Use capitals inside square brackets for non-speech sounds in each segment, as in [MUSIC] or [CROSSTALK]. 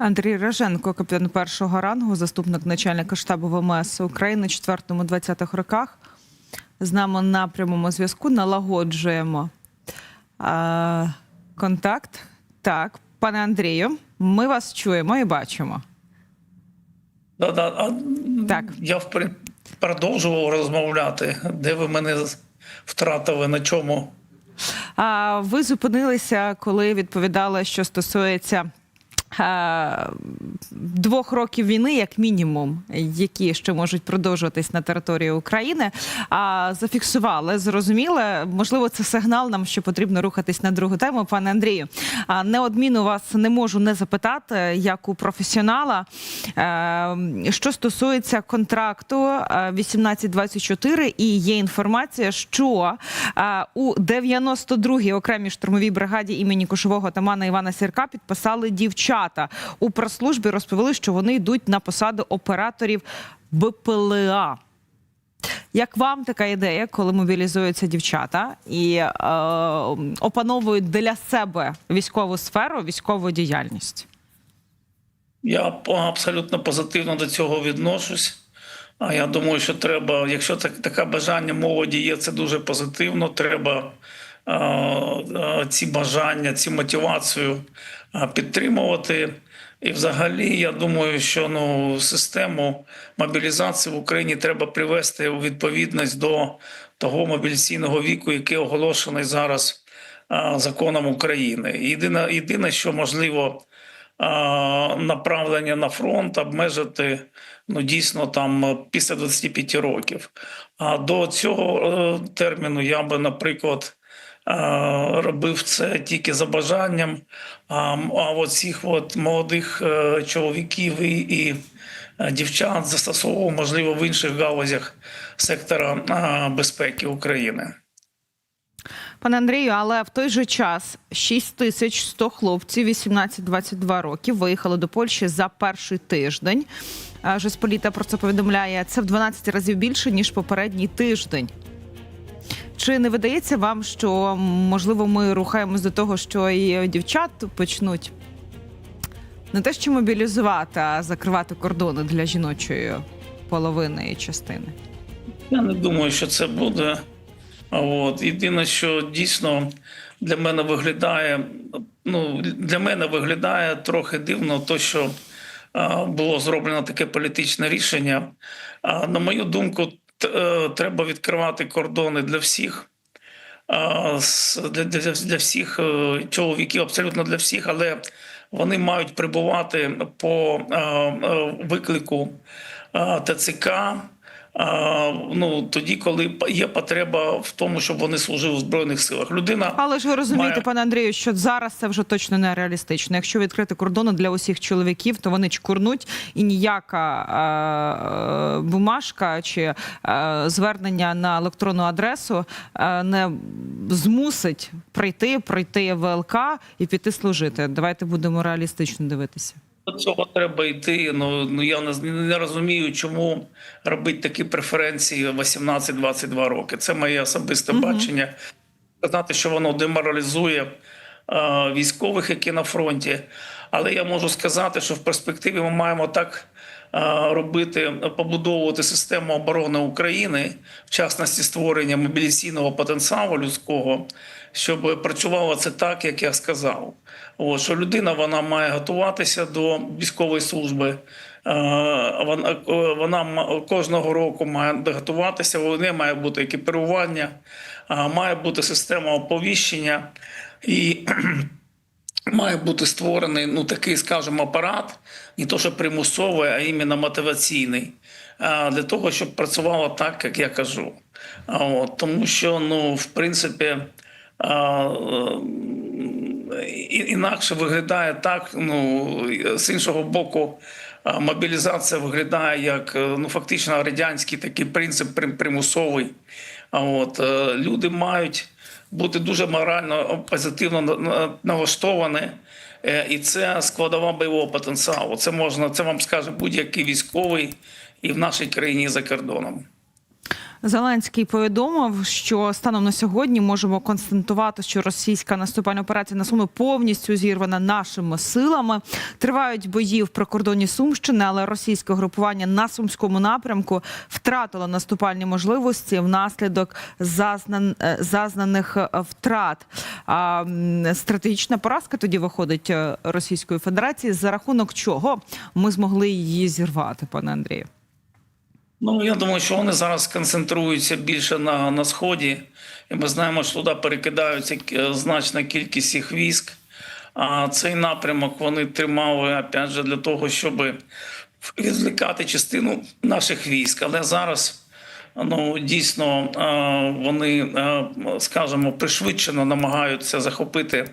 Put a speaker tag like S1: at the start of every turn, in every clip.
S1: Андрій Реженко, капітан першого рангу, заступник начальника штабу ВМС України 4-20-х роках. З нами на прямому зв'язку налагоджуємо а, контакт. Так, пане Андрію, ми вас чуємо і бачимо.
S2: Да, да, а
S1: Так.
S2: Я в при- продовжував розмовляти. Де ви мене втратили? На чому?
S1: А ви зупинилися, коли відповідали, що стосується двох років війни, як мінімум, які ще можуть продовжуватись на території України. А зафіксували, зрозуміли. Можливо, це сигнал нам, що потрібно рухатись на другу тему. Пане Андрію, а неодмінно вас не можу не запитати, як у професіонала, е, що стосується контракту е, 1824, і є інформація, що е, у 92-й окремій штурмовій бригаді імені кошового атамана Івана Сірка підписали дівчата у прес-службі. Розповіли, що вони йдуть на посаду операторів БПЛА. Як вам така ідея, коли мобілізуються дівчата і е, опановують для себе військову сферу, військову діяльність?
S2: Я абсолютно позитивно до цього відношусь. А я думаю, що треба, якщо так, таке бажання молоді є, це дуже позитивно. Треба е, е, ці бажання, цю мотивацію підтримувати. І, взагалі, я думаю, що ну систему мобілізації в Україні треба привести у відповідність до того мобілізаційного віку, який оголошений зараз законом України. Єдине, єдине, що можливо направлення на фронт обмежити ну дійсно там після 25 років. А до цього е, терміну я би, наприклад, робив це тільки за бажанням. А, от цих от молодих е, чоловіків і, і е, дівчат застосовував можливо в інших галузях сектора е, безпеки України.
S1: Пане Андрію, але в той же час 6100 хлопців 18-22 років виїхали до Польщі за перший тиждень. Е, Жесполіта про це повідомляє. Це в 12 разів більше ніж попередній тиждень. Чи не видається вам, що можливо ми рухаємось до того, що і дівчат почнуть не те, що мобілізувати, а закривати кордони для жіночої половини частини?
S2: Я не думаю, що це буде. От єдине, що дійсно для мене виглядає, ну для мене виглядає трохи дивно, то що було зроблено таке політичне рішення. На мою думку, треба відкривати кордони для всіх. Для, для, для всіх е, чоловіків, абсолютно для всіх, але вони мають прибувати по е, е, виклику е, ТЦК. Ну тоді, коли є потреба в тому, щоб вони служили в збройних силах. Людина
S1: Але ж ви розумієте,
S2: має-
S1: пане Андрію, що зараз це вже точно не реалістично. Якщо відкрити кордони для усіх чоловіків, то вони чкурнуть, і ніяка е, е, бумажка чи е, звернення на електронну адресу е, не змусить прийти, пройти ВЛК і піти служити. Давайте будемо реалістично дивитися.
S2: До цього треба йти. Ну ну я не, не розумію, чому робити такі преференції 18-22 роки. Це моє особисте бачення. Сказати, що воно деморалізує е, військових, які на фронті. Але я можу сказати, що в перспективі ми маємо так робити, побудовувати систему оборони України, в частності створення мобілізаційного потенціалу людського, щоб працювало це так, як я сказав. От, що людина вона має готуватися до військової служби. Е, Вона, е, вона кожного року має готуватися, неї має бути екіпірування, е, має бути система оповіщення і [CLEARS THROAT] має бути створений ну такий, скажімо, апарат, не то що примусовий, а іменно мотиваційний, для того, щоб працювало так, як я кажу. От, тому що, ну, в принципі, інакше виглядає так. Ну з іншого боку, мобілізація виглядає як е, ну фактично радянський такий принцип примусовий. А от е, люди мають бути дуже морально позитивно на- на- налаштовані. Е, І це складова бойового потенціалу. Це можна, це вам скаже будь-який військовий і в нашій країні і за кордоном.
S1: Зеленський повідомив, що станом на сьогодні можемо констатувати, що російська наступальна операція на Суми повністю зірвана нашими силами. Тривають бої в прикордонні Сумщини, але російське групування на сумському напрямку втратило наступальні можливості внаслідок зазнан, е, зазнаних е, втрат. А стратегічна поразка тоді виходить е, Російської Федерації. За рахунок чого ми змогли її зірвати, пане Андрію?
S2: Ну я думаю, що вони зараз концентруються більше на, на сході, і ми знаємо, що туди перекидаються е, значна кількість їх військ. А цей напрямок вони тримали опять же для того, щоб відвлікати частину наших військ. Але зараз ну дійсно е, вони, е, скажімо, пришвидшено намагаються захопити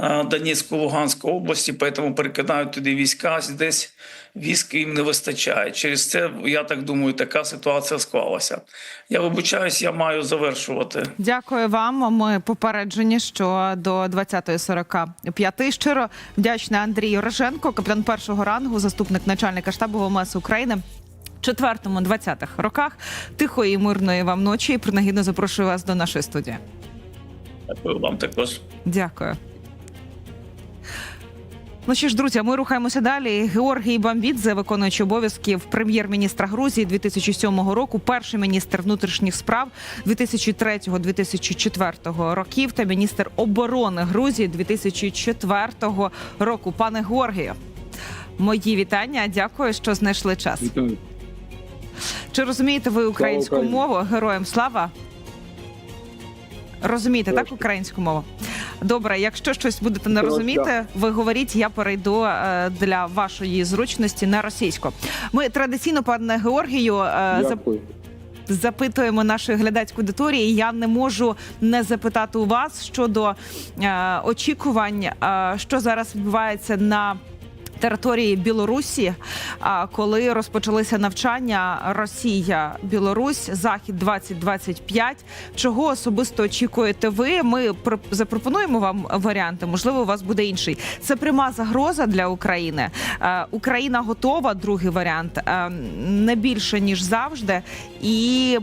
S2: е, Донецьку Луганську області, тому перекидають туди війська. Десь військ їм не вистачає. Через це я так думаю, така ситуація склалася. Я вибачаюсь, я маю завершувати.
S1: Дякую вам. Ми попереджені, що до 20.45 щиро вдячна Андрій Роженко, капітан першого рангу, заступник начальника штабу ВМС України. В четвертому 20-х роках тихої і мирної вам ночі. І принагідно запрошую вас до нашої студії.
S2: Дякую вам також.
S1: Дякую. Ну що ж, друзі, ми рухаємося далі. Георгій Бамбідзе, виконуючий обов'язків прем'єр-міністра Грузії 2007 року, перший міністр внутрішніх справ 2003-2004 років та міністр оборони Грузії 2004 року. Пане Георгію, мої вітання. Дякую, що знайшли час.
S3: Вітаю.
S1: Чи розумієте ви українську
S3: Україні.
S1: мову? Героям слава? Розумієте, так, українську мову? Добре, якщо щось будете не розуміти, ви говоріть, я перейду е, для вашої зручності на російську. Ми традиційно, пане Георгію, е, зап-
S3: Дякую.
S1: запитуємо нашої глядацької аудиторії. Я не можу не запитати у вас щодо е, очікувань, е, що зараз відбувається на. Території Білорусі, коли розпочалися навчання Росія, Білорусь, Захід 2025 Чого особисто очікуєте ви? Ми про- запропонуємо вам варіанти. Можливо, у вас буде інший. Це пряма загроза для України. Україна готова. Другий варіант не більше ніж завжди. І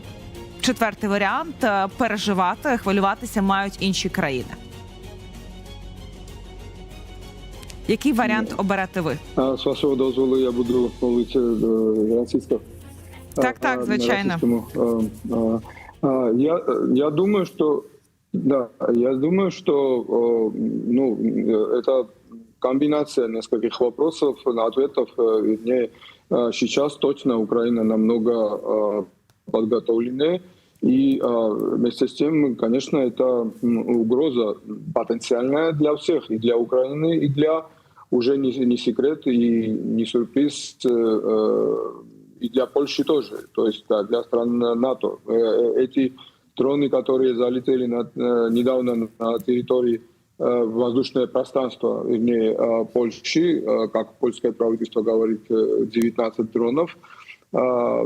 S1: четвертий варіант переживати, хвилюватися мають інші країни. Який варіант оберете ви?
S3: А, з вашого дозволу я буду говорити е, російською.
S1: Так,
S3: А,
S1: так,
S3: а, на
S1: звичайно.
S3: російському. А, а, а, Я, я думаю, что да, я думаю, что о, ну, э, это комбинация нескольких вопросов, ответов. э, Вернее, э, сейчас точно Украина намного э, подготовленнее. И э, вместе с тем, конечно, это м, угроза потенциальная для всех, и для Украины, и для уже не, не секрет и не сюрприз, э, э, и для Польши тоже, то есть да, для стран НАТО. Э, э, Эти дроны, которые залетели на- недавно на территории э, воздушное пространство, вернее, э, Польши, э, как польское правительство говорит, э, 19 дронов,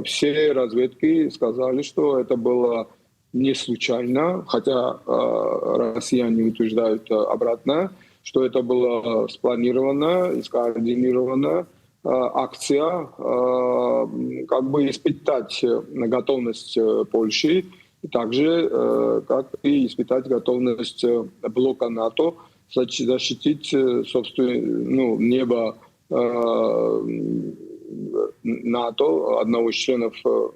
S3: все разведки сказали, что это было не случайно, хотя россияне утверждают обратное, что это было спланировано и скоординировано э, акция, э, как бы испытать э, готовность э, Польши, и также э, как и испытать готовность э, блока НАТО защ- защитить, э, собственно, ну, небо э, НАТО, одного из членов, э,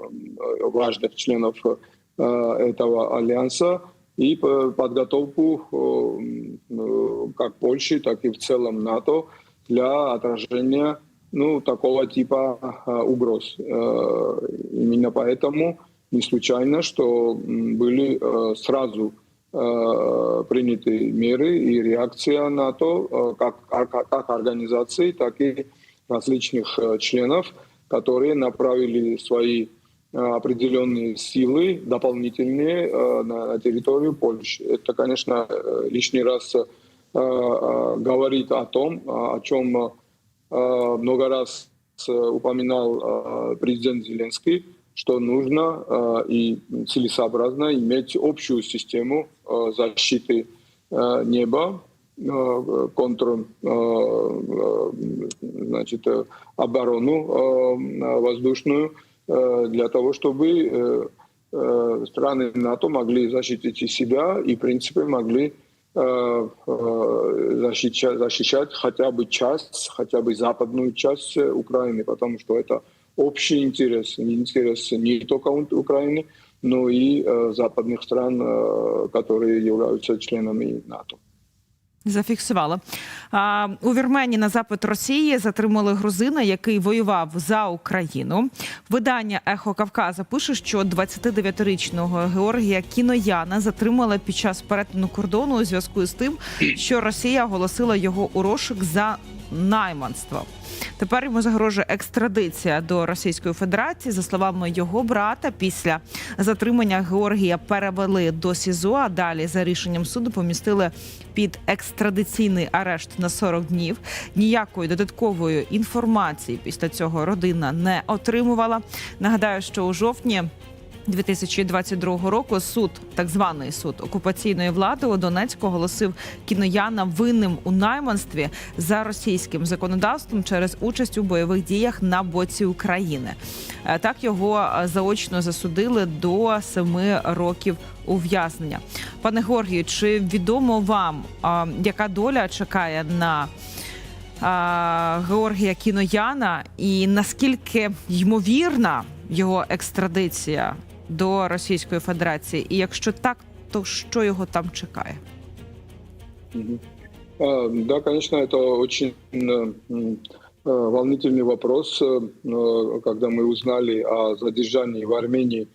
S3: важных членов э, этого альянса, и по- подготовку э, э, как Польши, так и в целом НАТО для отражения ну, такого типа э, угроз. Именно поэтому не случайно, что были сразу приняты меры и реакция НАТО как, как, организации, так и различных членов, которые направили свои определенные силы дополнительные э, на, территорию Польши. Это, конечно, э, лишний раз э, э, говорит о том, о чем э, много раз э, упоминал э, президент Зеленский, что нужно э, и целесообразно иметь общую систему э, защиты э, неба, э, контр, э, э, значит, э, оборону э, воздушную э, для того, чтобы э, э, страны НАТО могли защитить и себя, и, в принципе, могли э, э, защищать, защищать хотя бы часть, хотя бы западную часть э, Украины, потому что это общий интерес, интерес не только у- Украины, но и э, западных стран, э, которые являются членами НАТО.
S1: Зафіксувала. А, у Вірменії на запит Росії затримали грузина, який воював за Україну. Видання Ехо Кавказа пише, що 29-річного Георгія Кінояна затримали під час перетину кордону у зв'язку з тим, що Росія оголосила його у розшук за найманство. Тепер йому загрожує екстрадиція до Російської Федерації. За словами його брата, після затримання Георгія перевели до СІЗО, а далі за рішенням суду помістили під екстрадиційний арешт на 40 днів. Ніякої додаткової інформації після цього родина не отримувала. Нагадаю, що у жовтні 2022 року суд, так званий суд окупаційної влади у Донецьку, оголосив кінояна винним у найманстві за російським законодавством через участь у бойових діях на боці України. Е, Так його е, заочно засудили до семи років ув'язнення. Пане Георгію, чи відомо вам, яка доля чекає на Георгія Кінояна, і наскільки ймовірна його екстрадиція до Російської Федерації? І якщо так, то що його там чекає?
S3: Мгм. А, Да, конечно, это очень э, м, э, волнительный вопрос, э, э, когда мы узнали о задержании в Армении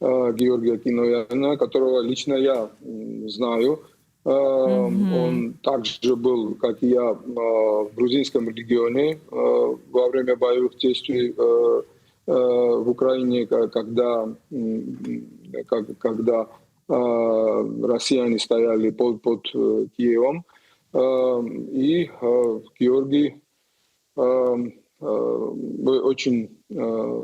S3: э, Георгия Кинояна, которого лично я м, знаю. Э,
S1: Мгм.
S3: Он также был, как и я, э, в грузинском регионе э, во время боевых действий э, э, в Украине, когда, когда э, россияне стояли под, под э, Киевом. Э, И э, Георгий э, э, очень э,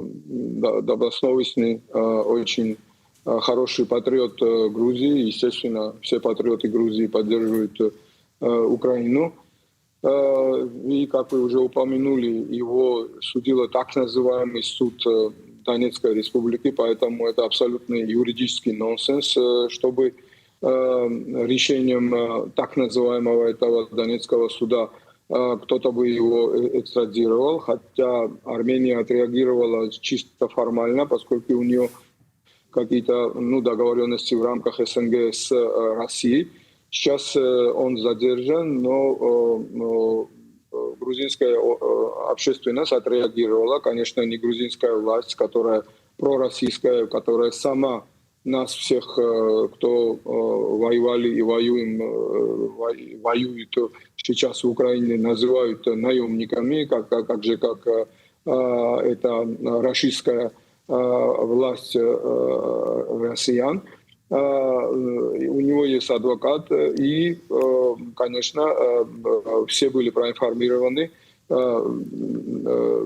S3: добросовестный, э, очень э, хороший патриот э, Грузии. Естественно, все патриоты Грузии поддерживают э, Украину. Э, И, как вы уже упомянули, его судил так называемый суд э, Донецкой республики, поэтому это абсолютный юридический нонсенс, э, чтобы э, решением э, так называемого этого Донецкого суда э, кто-то бы его э, экстрадировал, хотя Армения отреагировала чисто формально, поскольку у нее какие-то ну, договоренности в рамках СНГ с э, Россией. Сейчас э, он задержан, но, э, но, э, грузинская общественность отреагировала. Конечно, не грузинская власть, которая пророссийская, которая сама нас всех, кто воевали и воюем, во- воюет сейчас в Украине, называют наемниками, как, как, как же как это российская власть россиян. Э, есть адвокат, и, э, конечно, э, э, все были проинформированы. Э, э,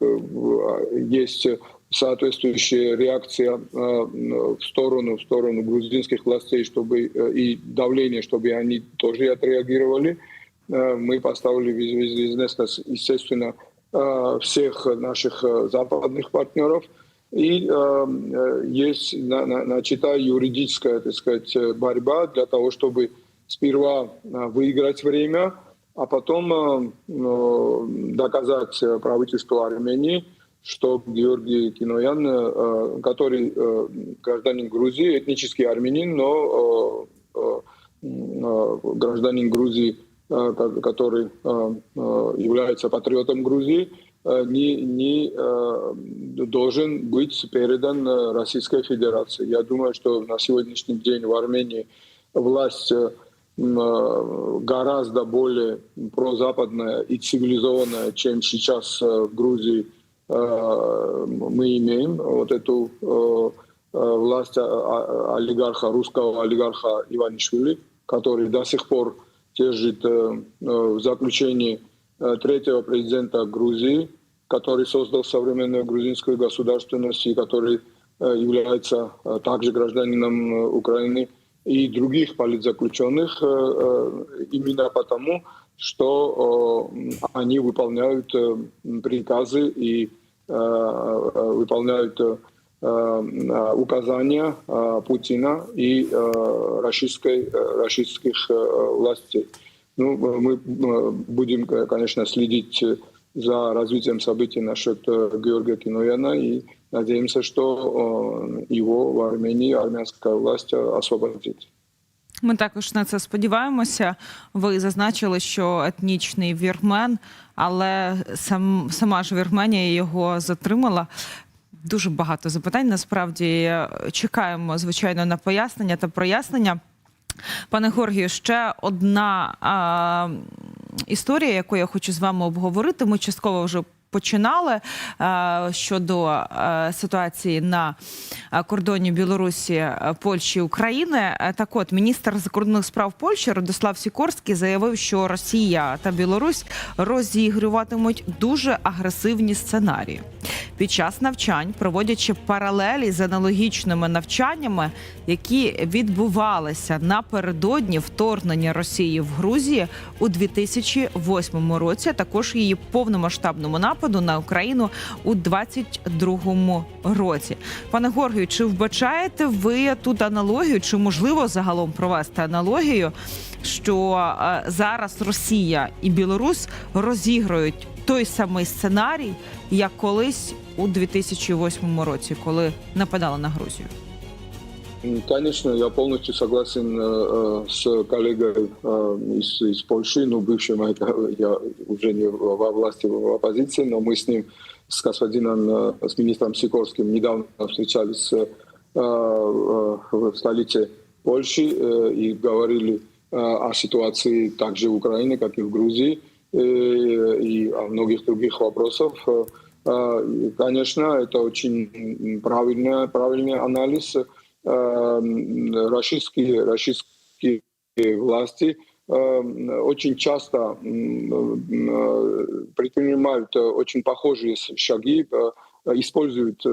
S3: э, Есть соответствующая реакция э, в сторону, в сторону грузинских властей, чтобы э, и давление, чтобы они тоже отреагировали. Э, Мы поставили в из- в известность, естественно, э, всех наших э, западных партнеров. И э, э, есть на- на- начата юридическая, так сказать, э, борьба для того, чтобы сперва э, выиграть время, а потом э, э, доказать правительству Армении, что Георгий Киноян, э, который э, гражданин Грузии, этнический армянин, но э, э, гражданин Грузии, э, ко- который э, является патриотом Грузии, не, не э, должен быть передан э, Российской Федерации. Я думаю, что на сегодняшний день в Армении власть э, э, гораздо более прозападная и цивилизованная, чем сейчас э, в Грузии э, мы имеем. Вот эту э, э, власть а- а- олигарха, русского олигарха Иванишвили, который до сих пор держит э, э, в заключении э, третьего президента Грузии, который создал современную грузинскую государственность и который э, является э, также гражданином э, Украины и других политзаключенных э, э, именно потому, что э, они выполняют э, приказы и э, э, выполняют э, э, указания э, Путина и э, российской, э, российских э, властей. Ну, мы э, будем, э, конечно, следить э, за развитием событий насчет э, Георгия Кинояна и надеемся, что э, его в Армении армянская власть э, освободит.
S1: Ми також на це сподіваємося. Ви зазначили, що етнічний вірмен, але сам сама ж Вірменія його затримала. Дуже багато запитань. Насправді чекаємо, звичайно, на пояснення та прояснення. Пане Горгію, ще одна а, історія, яку я хочу з вами обговорити. Ми частково вже починали а, щодо а, ситуації на кордоні Білорусі, Польщі України. Так от, міністр закордонних справ Польщі Радослав Сікорський заявив, що Росія та Білорусь розігруватимуть дуже агресивні сценарії під час навчань, проводячи паралелі з аналогічними навчаннями, які відбувалися напередодні вторгнення Росії в Грузії у 2008 році, також її повномасштабному нападу на Україну у 2022 році. Пане Горгію, чи вбачаєте ви тут аналогію, чи можливо загалом провести аналогію, що е, зараз Росія і Білорусь розігрують той самий сценарій, як колись у 2008 році, коли нападали на Грузію?
S3: М, Конечно, я полностью согласен э, э, с коллегой э, из, из Польши, ну, бывшим, это я уже не во власти, в оппозиции, но мы с ним, с господином, э, с министром Сикорским недавно встречались э, э, в столице Польши э, и говорили э, о ситуации также в Украине, как и в Грузии, э, и о многих других вопросах. Э, Конечно, это очень правильный, правильный анализ э, российские, российские власти э, очень часто предпринимают очень похожие шаги, используют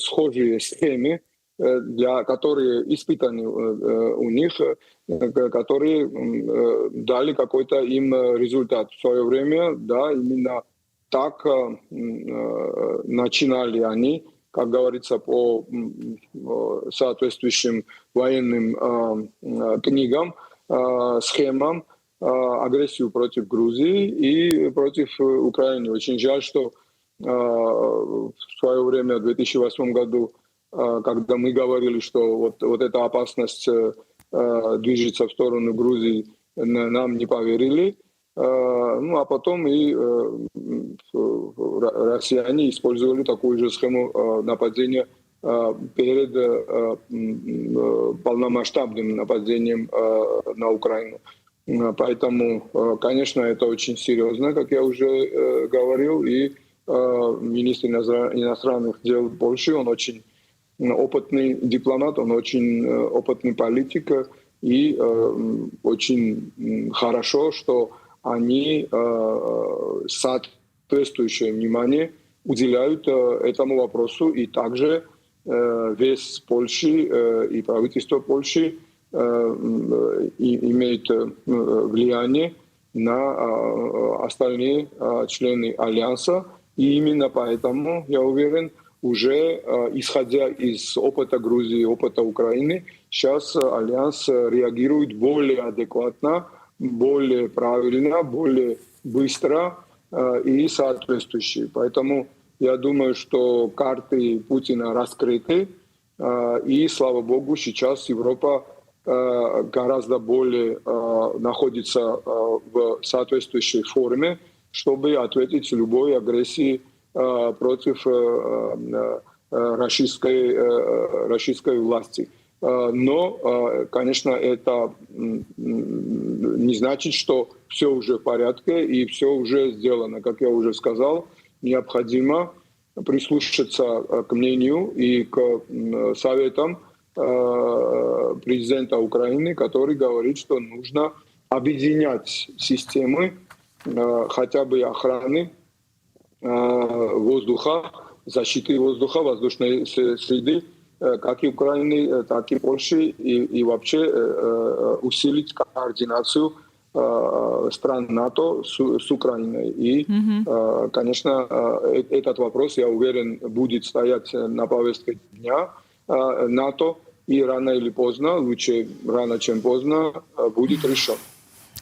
S3: схожие схемы, для которые испытаны у них, которые дали какой-то им результат. В свое время, да, именно так э, э, начинали они, как говорится, по э, соответствующим военным книгам, схемам, агрессию против Грузии и против Украины. Очень жаль, что в свое время, в 2008 году, когда мы говорили, что вот, вот эта опасность движется в сторону Грузии, нам не поверили. Э, Ну, а потом и э, россияне использовали такую же схему э, нападения перед полномасштабным нападением на Украину. Поэтому, конечно, это очень серьезно, как я уже говорил, и министр иностран- иностранных дел Польши, он очень опытный дипломат, он очень опытный политик, и очень хорошо, что они э, соответствующее внимание уделяют э, этому вопросу, и также э, вес Польши и правительство Польши имеет влияние на остальные члены Альянса, и именно поэтому, я уверен, уже исходя из опыта Грузии, опыта Украины, сейчас Альянс реагирует более адекватно, более правильно, более быстро э, и соответствующе. Поэтому я думаю, что карты Путина раскрыты, э, и, слава богу, сейчас Европа э, гораздо более находится в соответствующей форме, чтобы ответить любой агрессии против российской, российской власти. Э, Но, э, конечно, это не значит, что все уже в порядке и все уже сделано. Как я уже сказал, необходимо прислушаться э, к мнению и к советам президента Украины, который говорит, что нужно объединять системы хотя бы охраны воздуха, защиты воздуха, воздушной среды, как и Украины, э, так и Польши, и, и вообще э, э, усилить координацию э, э, стран НАТО с, с Украиной. И, э, конечно, э, э- этот вопрос, я уверен, будет стоять на повестке дня э, НАТО, и рано или поздно, лучше рано, чем поздно, э, будет решен.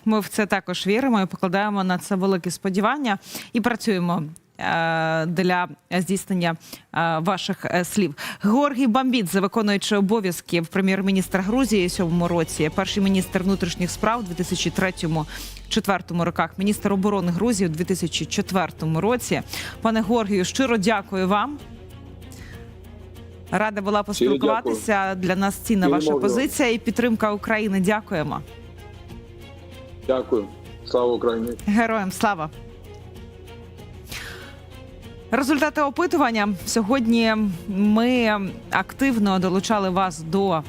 S1: Ми в це також віримо і покладаємо на це великі сподівання і працюємо. е, Для здійснення е, ваших е, слів Георгій Бамбідзе, виконуючи обов'язки прем'єр-міністра Грузії сьомому році, перший міністр внутрішніх справ у 2003-2004 роках, міністр оборони Грузії у 2004 році. Пане Георгію, щиро дякую вам. Рада була поспілкуватися. Для нас цінна ваша позиція і підтримка України. Дякуємо.
S3: Дякую. Слава Україні!
S1: Героям слава. Результати опитування сьогодні ми активно долучали вас до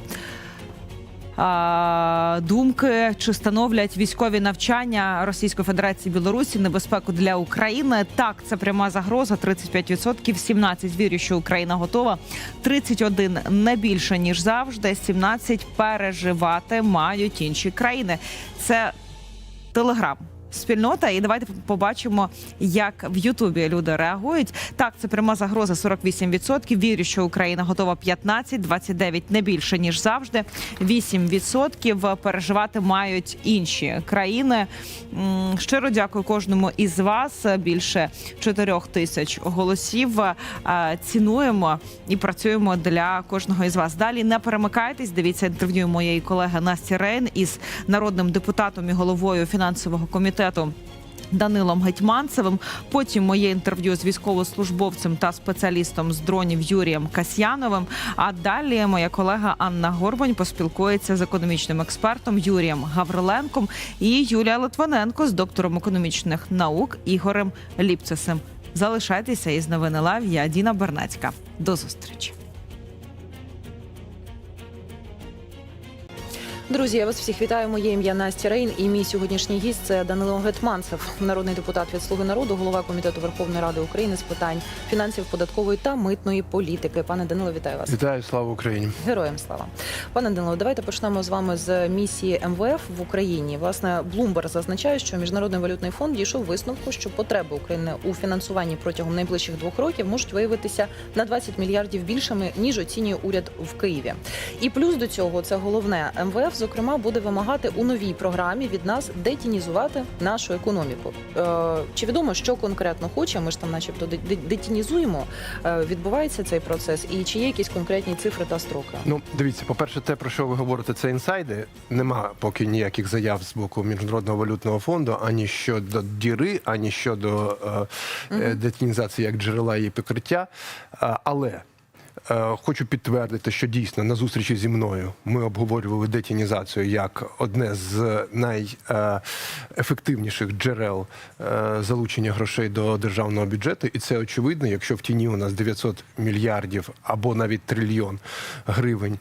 S1: а, думки, чи становлять військові навчання Російської Федерації Білорусі небезпеку для України. Так, це пряма загроза. 35%, 17 вірю, що Україна готова. 31 не більше ніж завжди. 17 переживати мають інші країни. Це Телеграм. Спільнота, і давайте побачимо, як в Ютубі люди реагують. Так, це пряма загроза 48%. Вірю, що Україна готова 15, 29 не більше ніж завжди. 8% переживати мають інші країни. Щиро дякую кожному із вас. Більше 4 тисяч голосів. Цінуємо і працюємо для кожного із вас. Далі не перемикайтесь. Дивіться інтерв'ю моєї колеги Насті Рейн із народним депутатом і головою фінансового комітету. Данилом Гетьманцевим. Потім моє інтерв'ю з військовослужбовцем та спеціалістом з дронів Юрієм Касьяновим. А далі моя колега Анна Горбань поспілкується з економічним експертом Юрієм Гавриленком і Юлія Литвиненко з доктором економічних наук Ігорем Ліпцесем. Залишайтеся із новини Лав. Я Діна Бернацька. До зустрічі.
S4: Друзі, я вас всіх вітаю. Моє ім'я Настя Рейн. І мій сьогоднішній гість це Данило Гетманцев, народний депутат від Слуги народу, голова комітету Верховної Ради України з питань фінансів, податкової та митної політики. Пане Данило, вітаю вас.
S5: Вітаю, слава Україні.
S4: Героям слава. Пане Данило, давайте почнемо з вами з місії МВФ в Україні. Власне, Блумберг зазначає, що міжнародний валютний фонд дійшов висновку, що потреби України у фінансуванні протягом найближчих двох років можуть виявитися на 20 мільярдів більшими ніж оцінює уряд в Києві. І плюс до цього це головне МВФ, зокрема, буде вимагати у новій програмі від нас детінізувати нашу економіку. Е, чи відомо, що конкретно хоче? Ми ж там, начебто, де- де- детінізуємо. Е, відбувається цей процес, і чи є якісь конкретні цифри та строки?
S5: Ну, дивіться, по-перше, те, про що ви говорите, це інсайди. Нема поки ніяких заяв з боку Міжнародного валютного фонду ані щодо діри, ані щодо е, е, детінізації як джерела її покриття. Але хочу підтвердити, що дійсно на зустрічі зі мною ми обговорювали детінізацію як одне з найефективніших джерел е, залучення грошей до державного бюджету, і це очевидно, якщо в тіні у нас 900 мільярдів або навіть трильйон гривень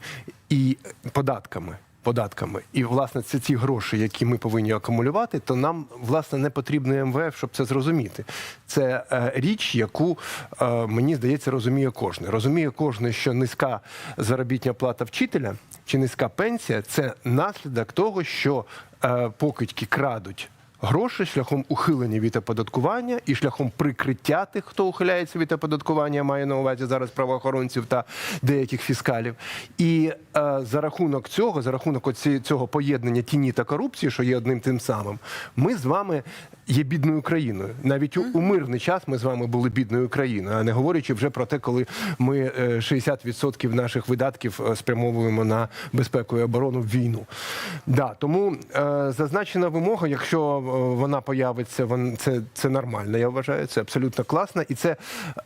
S5: і податками. Податками, і власне це ці гроші, які ми повинні акумулювати, то нам власне не потрібно МВФ, щоб це зрозуміти. Це е, річ, яку е, мені здається, розуміє кожен. Розуміє кожен, що низька заробітня плата вчителя чи низька пенсія це наслідок того, що е, покидьки крадуть гроші шляхом ухилення від оподаткування і шляхом прикриття тих, хто ухиляється від оподаткування, маю на увазі зараз правоохоронців та деяких фіскалів. І е, за рахунок цього, за рахунок оці, цього поєднання тіні та корупції, що є одним тим самим, ми з вами є бідною країною. Навіть у, у мирний час ми з вами були бідною країною, а не говорячи вже про те, коли ми е, 60% наших видатків е, спрямовуємо на безпеку і оборону в війну. Да, тому е, зазначена вимога, якщо е, вона появиться, вон, це, це нормально, я вважаю, це абсолютно класно. І це, е,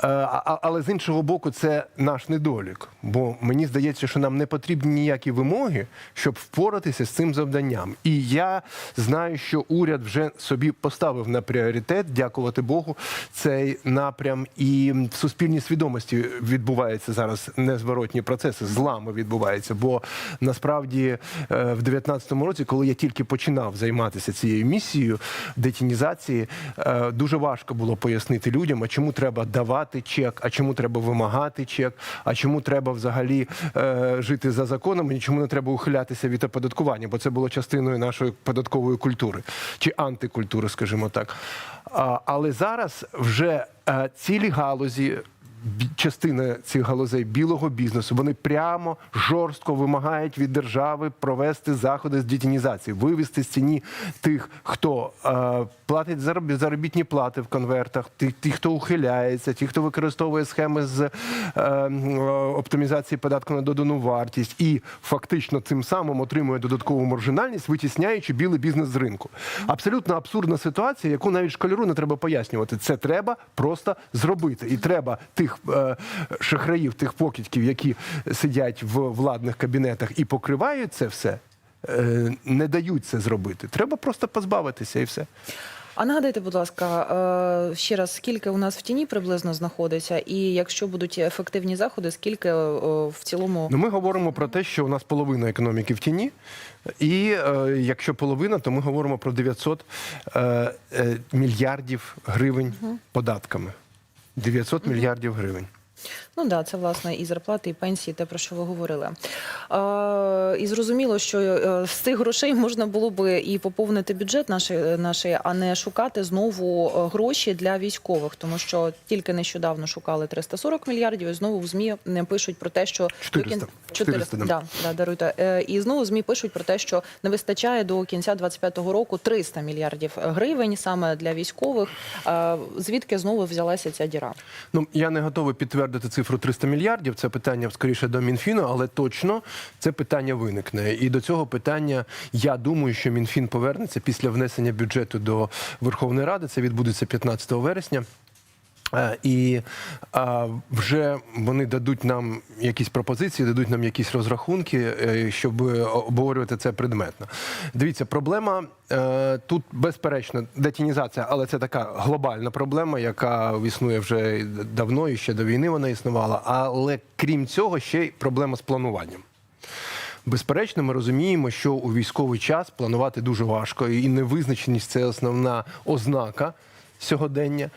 S5: а- але з іншого боку, це наш недолік. Бо мені здається, що нам не потрібні ніякі вимоги, щоб впоратися з цим завданням. І я знаю, що уряд вже собі поставив на пріоритет, дякувати Богу, цей напрям. І в суспільній свідомості відбуваються зараз незворотні процеси, злами відбуваються. Бо насправді е, в 19-му році, коли я тільки починав займатися цією місією, ідеєю детінізації, е, дуже важко було пояснити людям, а чому треба давати чек, а чому треба вимагати чек, а чому треба взагалі е, жити за законом, і чому не треба ухилятися від оподаткування, бо це було частиною нашої податкової культури чи антикультури, скажімо так. Але зараз вже е, цілі галузі частина цих галузей білого бізнесу вони прямо жорстко вимагають від держави провести заходи з детінізації, вивести з ціні тих, хто е, платить зароб- заробітні плати в конвертах, ті, ті, хто ухиляється, ті, хто використовує схеми з е, е, оптимізації податку на додану вартість, і фактично цим самим отримує додаткову маржинальність, витісняючи білий бізнес з ринку. Абсолютно абсурдна ситуація, яку навіть школяру не треба пояснювати. Це треба просто зробити. І треба тих е, шахраїв, тих покидьків, які сидять в владних кабінетах і покривають це все. е, Не дають це зробити. Треба просто позбавитися і все.
S4: А нагадайте, будь ласка, е, ще раз, скільки у нас в тіні приблизно знаходиться, і якщо будуть ефективні заходи, скільки в цілому
S5: Ну, ми говоримо про те, що у нас половина економіки в тіні, і якщо половина, то ми говоримо про 900 е, е, мільярдів гривень податками. 900 мільярдів гривень.
S4: Ну да, це власне і зарплати, і пенсії, те про що ви говорили. Е, і зрозуміло, що е, з цих грошей можна було би і поповнити бюджет нашої, а не шукати знову е, гроші для військових, тому що тільки нещодавно шукали 340 мільярдів, і знову в змі не пишуть про те, що до
S5: 400.
S4: кін-
S5: 400, да.
S4: да, да, даруйте. Е, І знову змі пишуть про те, що не вистачає до кінця 25-го року 300 мільярдів гривень саме для військових. Звідки знову взялася ця діра?
S5: Ну я не готовий підтвердити цифру 300 мільярдів. Це питання скоріше до Мінфіну, але точно це питання виникне. І до цього питання я думаю, що Мінфін повернеться після внесення бюджету до Верховної Ради. Це відбудеться 15 вересня. Е, І а, вже вони дадуть нам якісь пропозиції, дадуть нам якісь розрахунки, е, щоб обговорювати це предметно. Дивіться, проблема е, тут безперечно детінізація, але це така глобальна проблема, яка існує вже давно і ще до війни вона існувала. Але крім цього, ще й проблема з плануванням. Безперечно, ми розуміємо, що у військовий час планувати дуже важко, і невизначеність це основна ознака сьогодення,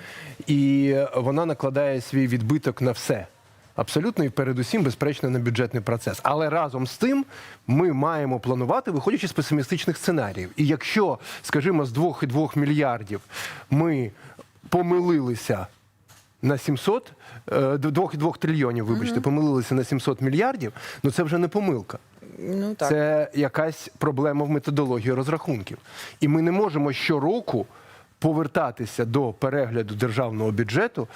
S5: і вона накладає свій відбиток на все. Абсолютно і передусім, безперечно, на бюджетний процес. Але разом з тим ми маємо планувати, виходячи з песимістичних сценаріїв. І якщо, скажімо, з 2,2 мільярдів ми помилилися на 700, е, 2,2 трильйонів, вибачте, помилилися на 700 мільярдів, ну це вже не помилка.
S4: Ну так.
S5: Це якась проблема в методології розрахунків. І ми не можемо щороку повертатися до перегляду державного бюджету.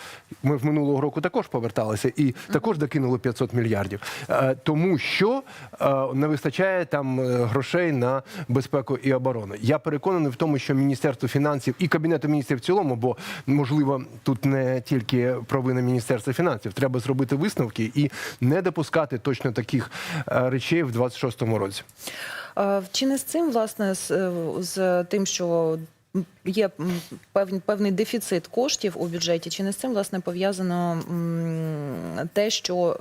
S5: Ми в минулого року також поверталися і також докинули 500 мільярдів, Е, тому що е, не вистачає там е, грошей на безпеку і оборону. Я переконаний в тому, що Міністерство фінансів і Кабінету міністрів в цілому, бо можливо тут не тільки провина Міністерства фінансів, треба зробити висновки і не допускати точно таких речей в 26-му році.
S4: Чи не з цим, власне, з, з тим, що є певний дефіцит коштів у бюджеті, чи не з цим власне пов'язано те, що